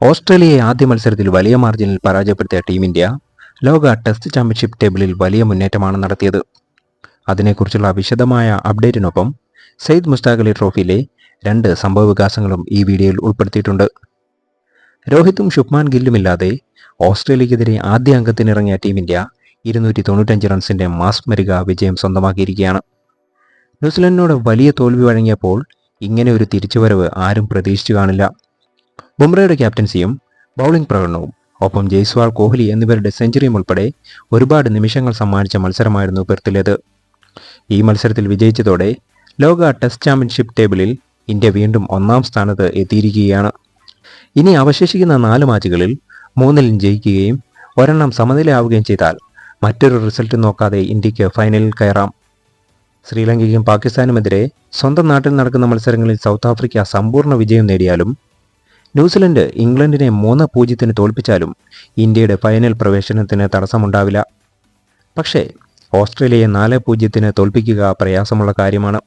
ഓസ്ട്രേലിയയെ ആദ്യ മത്സരത്തിൽ വലിയ മാർജിനിൽ പരാജയപ്പെടുത്തിയ ടീം ഇന്ത്യ ലോക ടെസ്റ്റ് ചാമ്പ്യൻഷിപ്പ് ടേബിളിൽ വലിയ മുന്നേറ്റമാണ് നടത്തിയത്. അതിനെക്കുറിച്ചുള്ള വിശദമായ അപ്ഡേറ്റിനൊപ്പം സെയ്ദ് മുസ്താഖ് അലി ട്രോഫിയിലെ രണ്ട് സംഭവ വികാസങ്ങളും ഈ വീഡിയോയിൽ ഉൾപ്പെടുത്തിയിട്ടുണ്ട്. രോഹിത്തും ശുഭ്മാൻ ഗില്ലുമില്ലാതെ ഓസ്ട്രേലിയക്കെതിരെ ആദ്യ അംഗത്തിനിറങ്ങിയ ടീം ഇന്ത്യ ഇരുന്നൂറ്റി തൊണ്ണൂറ്റഞ്ച് റൺസിന്റെ മാസ്മരിക വിജയം സ്വന്തമാക്കിയിരിക്കുകയാണ്. ന്യൂസിലൻഡിനോട് വലിയ തോൽവി വഴങ്ങിയപ്പോൾ ഇങ്ങനെ ഒരു തിരിച്ചുവരവ് ആരും പ്രതീക്ഷിച്ചു കാണില്ല. ബുംറയുടെ ക്യാപ്റ്റൻസിയും ബൗളിംഗ് പ്രകടനവും ഒപ്പം ജയ്സ്വാൾ കോഹ്ലി എന്നിവരുടെ സെഞ്ചുറിയും ഉൾപ്പെടെ ഒരുപാട് നിമിഷങ്ങൾ സമ്മാനിച്ച മത്സരമായിരുന്നു പെർത്തിലേത്. ഈ മത്സരത്തിൽ വിജയിച്ചതോടെ ലോക ടെസ്റ്റ് ചാമ്പ്യൻഷിപ്പ് ടേബിളിൽ ഇന്ത്യ വീണ്ടും ഒന്നാം സ്ഥാനത്ത് എത്തിയിരിക്കുകയാണ്. ഇനി അവശേഷിക്കുന്ന നാല് മാച്ചുകളിൽ മൂന്നിലും ജയിക്കുകയും ഒരെണ്ണം സമനിലയാവുകയും ചെയ്താൽ മറ്റൊരു റിസൾട്ട് നോക്കാതെ ഇന്ത്യയ്ക്ക് ഫൈനലിൽ കയറാം. ശ്രീലങ്കയ്ക്കും പാകിസ്ഥാനുമെതിരെ സ്വന്തം നാട്ടിൽ നടക്കുന്ന മത്സരങ്ങളിൽ സൗത്ത് ആഫ്രിക്ക സമ്പൂർണ വിജയം നേടിയാലും ന്യൂസിലൻഡ് ഇംഗ്ലണ്ടിനെ മൂന്ന് പൂജ്യത്തിന് തോൽപ്പിച്ചാലും ഇന്ത്യയുടെ ഫൈനൽ പ്രവേശനത്തിന് തടസ്സമുണ്ടാവില്ല. പക്ഷേ ഓസ്ട്രേലിയയെ നാല് പൂജ്യത്തിന് തോൽപ്പിക്കുക പ്രയാസമുള്ള കാര്യമാണ്.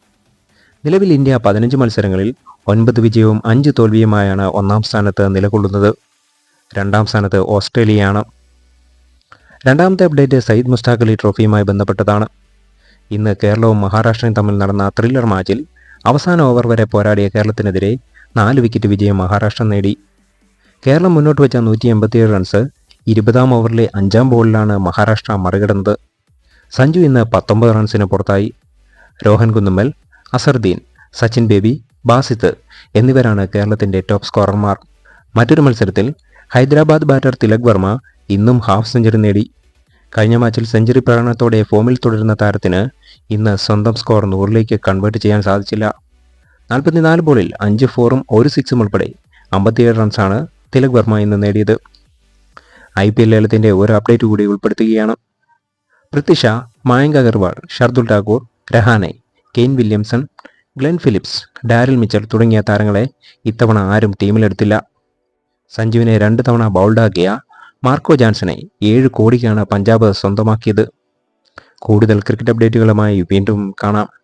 നിലവിൽ ഇന്ത്യ പതിനഞ്ച് മത്സരങ്ങളിൽ ഒൻപത് വിജയവും അഞ്ച് തോൽവിയുമായാണ് ഒന്നാം സ്ഥാനത്ത് നിലകൊള്ളുന്നത്. രണ്ടാം സ്ഥാനത്ത് ഓസ്ട്രേലിയയാണ്. രണ്ടാമത്തെ അപ്ഡേറ്റ് സയ്യിദ് മുസ്താഖ് അലി ട്രോഫിയുമായി ബന്ധപ്പെട്ടതാണ്. ഇന്ന് കേരളവും മഹാരാഷ്ട്രയും തമ്മിൽ നടന്ന ത്രില്ലർ മാച്ചിൽ അവസാന ഓവർ വരെ പോരാടിയ കേരളത്തിനെതിരെ നാല് വിക്കറ്റ് വിജയം മഹാരാഷ്ട്ര നേടി. കേരളം മുന്നോട്ട് വെച്ച നൂറ്റി എൺപത്തിയേഴ് റൺസ് ഇരുപതാം ഓവറിലെ അഞ്ചാം ബോളിലാണ് മഹാരാഷ്ട്ര മറികടന്നത്. സഞ്ജു ഇന്ന് പത്തൊമ്പത് റൺസിന് പുറത്തായി. രോഹൻ കുന്നുമ്മൽ അസറുദ്ദീൻ സച്ചിൻ ബേബി ബാസിത്ത് എന്നിവരാണ് കേരളത്തിന്റെ ടോപ്പ് സ്കോറർമാർ മറ്റൊരു മത്സരത്തിൽ ഹൈദരാബാദ് ബാറ്റർ തിലക് വർമ്മ ഇന്നും ഹാഫ് സെഞ്ചുറി നേടി. കഴിഞ്ഞ മാച്ചിൽ സെഞ്ചുറി പ്രകടനത്തോടെ ഫോമിൽ തുടരുന്ന താരത്തിന് ഇന്ന് സ്വന്തം സ്കോർ നൂറിലേക്ക് കൺവേർട്ട് ചെയ്യാൻ സാധിച്ചില്ല. നാൽപ്പത്തിനാല് ബോളിൽ അഞ്ച് ഫോറും ഒരു സിക്സും ഉൾപ്പെടെ അമ്പത്തിയേഴ് റൺസാണ് തിലക് വർമ്മ ഇന്ന് നേടിയത്. ഐ പി എൽ ലേലത്തിന്റെ ഒരു അപ്ഡേറ്റ് കൂടി ഉൾപ്പെടുത്തുകയാണ്. പ്രത്യക്ഷ Mayank Agarwal Shardul Thakur Rahane Kane Williamson Glenn Phillips Daryl Mitchell തുടങ്ങിയ താരങ്ങളെ ഇത്തവണ ആരും ടീമിലെടുത്തില്ല. സഞ്ജുവിനെ രണ്ട് തവണ ബൗൾഡാക്കിയ മാർക്കോ ജാൻസനെ ഏഴ് കോടിക്കാണ് പഞ്ചാബ് സ്വന്തമാക്കിയത്. കൂടുതൽ ക്രിക്കറ്റ് അപ്ഡേറ്റുകളുമായി വീണ്ടും കാണാം.